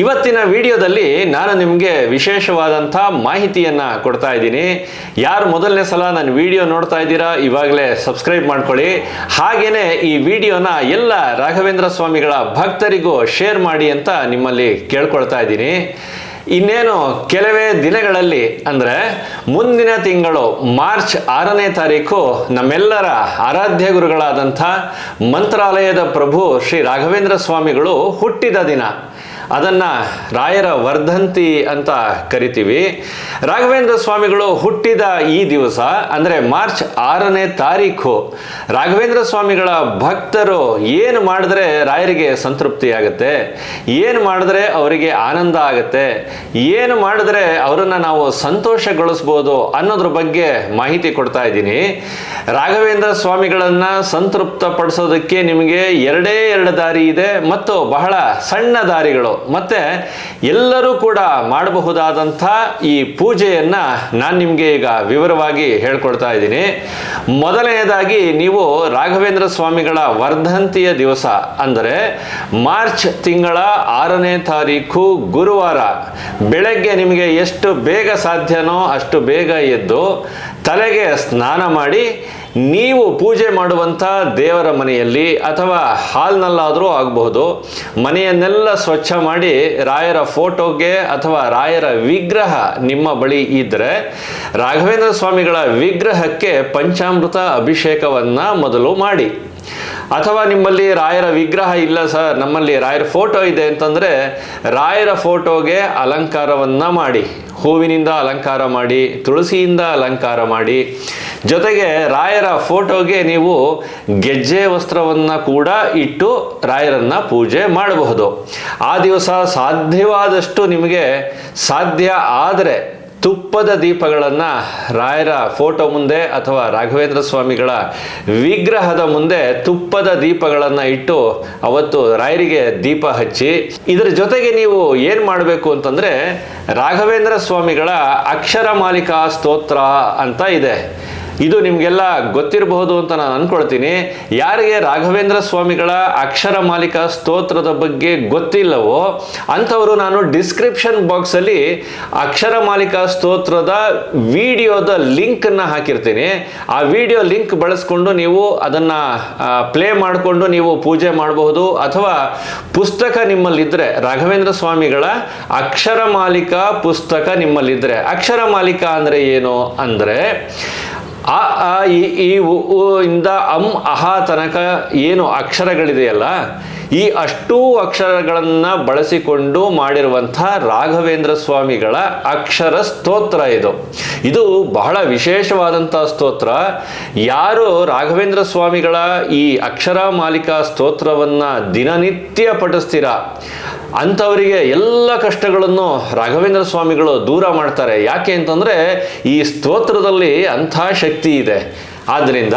ಇವತ್ತಿನ ವಿಡಿಯೋದಲ್ಲಿ ನಾನು ನಿಮಗೆ ವಿಶೇಷವಾದಂಥ ಮಾಹಿತಿಯನ್ನು ಕೊಡ್ತಾ ಇದ್ದೀನಿ. ಯಾರು ಮೊದಲನೇ ಸಲ ನನ್ನ ವಿಡಿಯೋ ನೋಡ್ತಾ ಇದ್ದೀರಾ, ಇವಾಗಲೇ ಸಬ್ಸ್ಕ್ರೈಬ್ ಮಾಡ್ಕೊಳ್ಳಿ. ಹಾಗೆಯೇ ಈ ವಿಡಿಯೋನ ಎಲ್ಲ ರಾಘವೇಂದ್ರ ಸ್ವಾಮಿಗಳ ಭಕ್ತರಿಗೂ ಶೇರ್ ಮಾಡಿ ಅಂತ ನಿಮ್ಮಲ್ಲಿ ಕೇಳ್ಕೊಳ್ತಾ ಇದ್ದೀನಿ. ಇನ್ನೇನು ಕೆಲವೇ ದಿನಗಳಲ್ಲಿ, ಅಂದರೆ ಮುಂದಿನ ತಿಂಗಳು ಮಾರ್ಚ್ ಆರನೇ ತಾರೀಕು ನಮ್ಮೆಲ್ಲರ ಆರಾಧ್ಯ ಗುರುಗಳಾದಂಥ ಮಂತ್ರಾಲಯದ ಪ್ರಭು ಶ್ರೀ ರಾಘವೇಂದ್ರ ಸ್ವಾಮಿಗಳು ಹುಟ್ಟಿದ ದಿನ. ಅದನ್ನು ರಾಯರ ವರ್ಧಂತಿ ಅಂತ ಕರಿತೀವಿ. ರಾಘವೇಂದ್ರ ಸ್ವಾಮಿಗಳು ಹುಟ್ಟಿದ ಈ ದಿವಸ, ಅಂದರೆ ಮಾರ್ಚ್ ಆರನೇ ತಾರೀಕು ರಾಘವೇಂದ್ರ ಸ್ವಾಮಿಗಳ ಭಕ್ತರು ಏನು ಮಾಡಿದ್ರೆ ರಾಯರಿಗೆ ಸಂತೃಪ್ತಿ ಆಗುತ್ತೆ, ಏನು ಮಾಡಿದ್ರೆ ಅವರಿಗೆ ಆನಂದ ಆಗುತ್ತೆ, ಏನು ಮಾಡಿದ್ರೆ ಅವರನ್ನು ನಾವು ಸಂತೋಷಗೊಳಿಸ್ಬೋದು ಅನ್ನೋದ್ರ ಬಗ್ಗೆ ಮಾಹಿತಿ ಕೊಡ್ತಾ ಇದ್ದೀನಿ. ರಾಘವೇಂದ್ರ ಸ್ವಾಮಿಗಳನ್ನು ಸಂತೃಪ್ತಪಡಿಸೋದಕ್ಕೆ ನಿಮಗೆ ಎರಡೇ ಎರಡು ದಾರಿ ಇದೆ, ಮತ್ತು ಬಹಳ ಸಣ್ಣ ದಾರಿಗಳು. ಮತ್ತೆ ಎಲ್ಲರೂ ಕೂಡ ಮಾಡಬಹುದಾದಂಥ ಈ ಪೂಜೆಯನ್ನು ನಾನು ನಿಮಗೆ ಈಗ ವಿವರವಾಗಿ ಹೇಳ್ಕೊಡ್ತಾ ಇದ್ದೀನಿ. ಮೊದಲನೆಯದಾಗಿ ನೀವು ರಾಘವೇಂದ್ರ ಸ್ವಾಮಿಗಳ ವರ್ಧಂತಿಯ ದಿವಸ ಅಂದರೆ ಮಾರ್ಚ್ ತಿಂಗಳ ಆರನೇ ತಾರೀಕು ಗುರುವಾರ ಬೆಳಗ್ಗೆ ನಿಮಗೆ ಎಷ್ಟು ಬೇಗ ಸಾಧ್ಯನೋ ಅಷ್ಟು ಬೇಗ ಎದ್ದು ತಲೆಗೆ ಸ್ನಾನ ಮಾಡಿ ನೀವು ಪೂಜೆ ಮಾಡುವಂಥ ದೇವರ ಮನೆಯಲ್ಲಿ ಅಥವಾ ಹಾಲ್ನಲ್ಲಾದರೂ ಆಗಬಹುದು. ಮನೆಯನ್ನೆಲ್ಲ ಸ್ವಚ್ಛ ಮಾಡಿ ರಾಯರ ಫೋಟೋಗೆ ಅಥವಾ ರಾಯರ ವಿಗ್ರಹ ನಿಮ್ಮ ಬಳಿ ಇದ್ದರೆ ರಾಘವೇಂದ್ರ ಸ್ವಾಮಿಗಳ ವಿಗ್ರಹಕ್ಕೆ ಪಂಚಾಮೃತ ಅಭಿಷೇಕವನ್ನು ಮೊದಲು ಮಾಡಿ. ಅಥವಾ ನಿಮ್ಮಲ್ಲಿ ರಾಯರ ವಿಗ್ರಹ ಇಲ್ಲ ಸರ್, ನಮ್ಮಲ್ಲಿ ರಾಯರ ಫೋಟೋ ಇದೆ ಅಂತಂದರೆ ರಾಯರ ಫೋಟೋಗೆ ಅಲಂಕಾರವನ್ನು ಮಾಡಿ, ಹೂವಿನಿಂದ ಅಲಂಕಾರ ಮಾಡಿ, ತುಳಸಿಯಿಂದ ಅಲಂಕಾರ ಮಾಡಿ. ಜೊತೆಗೆ ರಾಯರ ಫೋಟೋಗೆ ನೀವು ಗೆಜ್ಜೆ ವಸ್ತ್ರವನ್ನು ಕೂಡ ಇಟ್ಟು ರಾಯರನ್ನ ಪೂಜೆ ಮಾಡಬಹುದು. ಆ ದಿವಸ ಸಾಧ್ಯವಾದಷ್ಟು ನಿಮಗೆ ಸಾಧ್ಯ ಆದರೆ ತುಪ್ಪದ ದೀಪಗಳನ್ನು ರಾಯರ ಫೋಟೋ ಮುಂದೆ ಅಥವಾ ರಾಘವೇಂದ್ರ ಸ್ವಾಮಿಗಳ ವಿಗ್ರಹದ ಮುಂದೆ ತುಪ್ಪದ ದೀಪಗಳನ್ನು ಇಟ್ಟು ಅವತ್ತು ರಾಯರಿಗೆ ದೀಪ ಹಚ್ಚಿ, ಇದರ ಜೊತೆಗೆ ನೀವು ಏನು ಮಾಡಬೇಕು ಅಂತಂದರೆ ರಾಘವೇಂದ್ರ ಸ್ವಾಮಿಗಳ ಅಕ್ಷರ ಮಾಲಿಕಾ ಸ್ತೋತ್ರ ಅಂತ ಇದೆ. ಇದು ನಿಮಗೆಲ್ಲ ಗೊತ್ತಿರಬಹುದು ಅಂತ ನಾನು ಅಂದ್ಕೊಳ್ತೀನಿ ಯಾರಿಗೆ ರಾಘವೇಂದ್ರ ಸ್ವಾಮಿಗಳ ಅಕ್ಷರ ಮಾಲಿಕ ಸ್ತೋತ್ರದ ಬಗ್ಗೆ ಗೊತ್ತಿಲ್ಲವೋ, ಅಂಥವರು ನಾನು ಡಿಸ್ಕ್ರಿಪ್ಷನ್ ಬಾಕ್ಸಲ್ಲಿ ಅಕ್ಷರ ಮಾಲಿಕ ಸ್ತೋತ್ರದ ವಿಡಿಯೋದ ಲಿಂಕನ್ನು ಹಾಕಿರ್ತೀನಿ. ಆ ವಿಡಿಯೋ ಲಿಂಕ್ ಬಳಸ್ಕೊಂಡು ನೀವು ಅದನ್ನು ಪ್ಲೇ ಮಾಡಿಕೊಂಡು ನೀವು ಪೂಜೆ ಮಾಡಬಹುದು. ಅಥವಾ ಪುಸ್ತಕ ನಿಮ್ಮಲ್ಲಿದ್ದರೆ ರಾಘವೇಂದ್ರ ಸ್ವಾಮಿಗಳ ಅಕ್ಷರ ಮಾಲೀಕ ಪುಸ್ತಕ ನಿಮ್ಮಲ್ಲಿದ್ದರೆ ಅಕ್ಷರ ಮಾಲಿಕ ಅಂದರೆ ಏನು? ಅಂದರೆ ಆ ಆ ಈ ಇಂದ ಅಂ ಅಹ ತನಕ ಏನು ಅಕ್ಷರಗಳಿದೆಯಲ್ಲ ಈ ಅಷ್ಟೂ ಅಕ್ಷರಗಳನ್ನು ಬಳಸಿಕೊಂಡು ಮಾಡಿರುವಂಥ ರಾಘವೇಂದ್ರ ಸ್ವಾಮಿಗಳ ಅಕ್ಷರ ಸ್ತೋತ್ರ ಇದು. ಇದು ಬಹಳ ವಿಶೇಷವಾದಂಥ ಸ್ತೋತ್ರ. ಯಾರು ರಾಘವೇಂದ್ರ ಸ್ವಾಮಿಗಳ ಈ ಅಕ್ಷರ ಮಾಲಿಕಾ ಸ್ತೋತ್ರವನ್ನು ದಿನನಿತ್ಯ ಪಠಿಸ್ತೀರ? ಅಂಥವರಿಗೆ ಎಲ್ಲ ಕಷ್ಟಗಳನ್ನು ರಾಘವೇಂದ್ರ ಸ್ವಾಮಿಗಳು ದೂರ ಮಾಡ್ತಾರೆ. ಯಾಕೆ ಅಂತಂದರೆ ಈ ಸ್ತೋತ್ರದಲ್ಲಿ ಅಂಥ ಶಕ್ತಿ ಇದೆ. ಆದ್ದರಿಂದ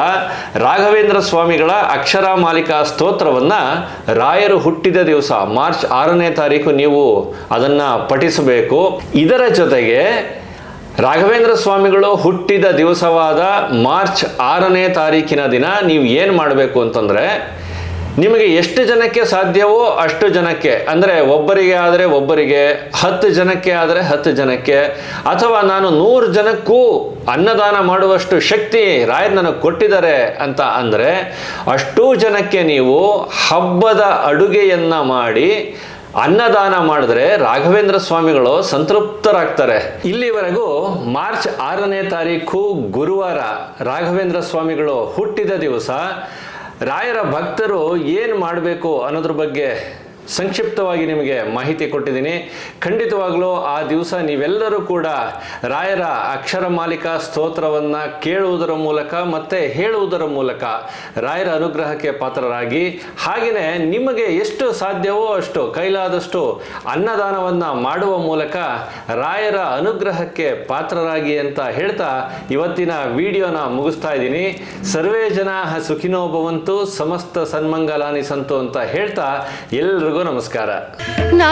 ರಾಘವೇಂದ್ರ ಸ್ವಾಮಿಗಳ ಅಕ್ಷರ ಮಾಲಿಕಾ ಸ್ತೋತ್ರವನ್ನು ರಾಯರು ಹುಟ್ಟಿದ ದಿವಸ, ಮಾರ್ಚ್ ಆರನೇ ತಾರೀಕು ನೀವು ಅದನ್ನು ಪಠಿಸಬೇಕು. ಇದರ ಜೊತೆಗೆ ರಾಘವೇಂದ್ರ ಸ್ವಾಮಿಗಳು ಹುಟ್ಟಿದ ದಿವಸವಾದ ಮಾರ್ಚ್ ಆರನೇ ತಾರೀಕಿನ ದಿನ ನೀವು ಏನು ಮಾಡಬೇಕು ಅಂತಂದರೆ ನಿಮಗೆ ಎಷ್ಟು ಜನಕ್ಕೆ ಸಾಧ್ಯವೋ ಅಷ್ಟು ಜನಕ್ಕೆ. ಅಂದರೆ ಒಬ್ಬರಿಗೆ ಆದರೆ ಒಬ್ಬರಿಗೆ, ಹತ್ತು ಜನಕ್ಕೆ ಆದರೆ ಹತ್ತು ಜನಕ್ಕೆ, ಅಥವಾ ನಾನು ನೂರು ಜನಕ್ಕೂ ಅನ್ನದಾನ ಮಾಡುವಷ್ಟು ಶಕ್ತಿ ರಾಯರ್ ನನಗೆ ಕೊಟ್ಟಿದ್ದಾರೆ ಅಂತ ಅಂದರೆ, ಅಷ್ಟೂ ಜನಕ್ಕೆ ನೀವು ಹಬ್ಬದ ಅಡುಗೆಯನ್ನು ಮಾಡಿ ಅನ್ನದಾನ ಮಾಡಿದ್ರೆ ರಾಘವೇಂದ್ರ ಸ್ವಾಮಿಗಳು ಸಂತೃಪ್ತರಾಗ್ತಾರೆ. ಇಲ್ಲಿವರೆಗೂ ಮಾರ್ಚ್ ಆರನೇ ತಾರೀಕು ಗುರುವಾರ ರಾಘವೇಂದ್ರ ಸ್ವಾಮಿಗಳು ಹುಟ್ಟಿದ ದಿವಸ ರಾಯರ ಭಕ್ತರು ಏನು ಮಾಡಬೇಕು ಅನ್ನೋದ್ರ ಬಗ್ಗೆ ಸಂಕ್ಷಿಪ್ತವಾಗಿ ನಿಮಗೆ ಮಾಹಿತಿ ಕೊಟ್ಟಿದ್ದೀನಿ. ಖಂಡಿತವಾಗಲೂ ಆ ದಿವಸ ನೀವೆಲ್ಲರೂ ಕೂಡ ರಾಯರ ಅಕ್ಷರ ಮಾಲಿಕಾ ಸ್ತೋತ್ರವನ್ನು ಕೇಳುವುದರ ಮೂಲಕ ಮತ್ತು ಹೇಳುವುದರ ಮೂಲಕ ರಾಯರ ಅನುಗ್ರಹಕ್ಕೆ ಪಾತ್ರರಾಗಿ. ಹಾಗೆಯೇ ನಿಮಗೆ ಎಷ್ಟು ಸಾಧ್ಯವೋ ಅಷ್ಟು ಕೈಲಾದಷ್ಟು ಅನ್ನದಾನವನ್ನು ಮಾಡುವ ಮೂಲಕ ರಾಯರ ಅನುಗ್ರಹಕ್ಕೆ ಪಾತ್ರರಾಗಿ ಅಂತ ಹೇಳ್ತಾ ಇವತ್ತಿನ ವಿಡಿಯೋನ ಮುಗಿಸ್ತಾ ಇದ್ದೀನಿ. ಸರ್ವೇ ಜನ ಸುಖಿನೋ ಭವಂತು, ಸಮಸ್ತ ಸನ್ಮಂಗಲಾನಿ ಸಂತು ಅಂತ ಹೇಳ್ತಾ ಎಲ್ರಿಗೂ ನಮಸ್ಕಾರ. ನಾ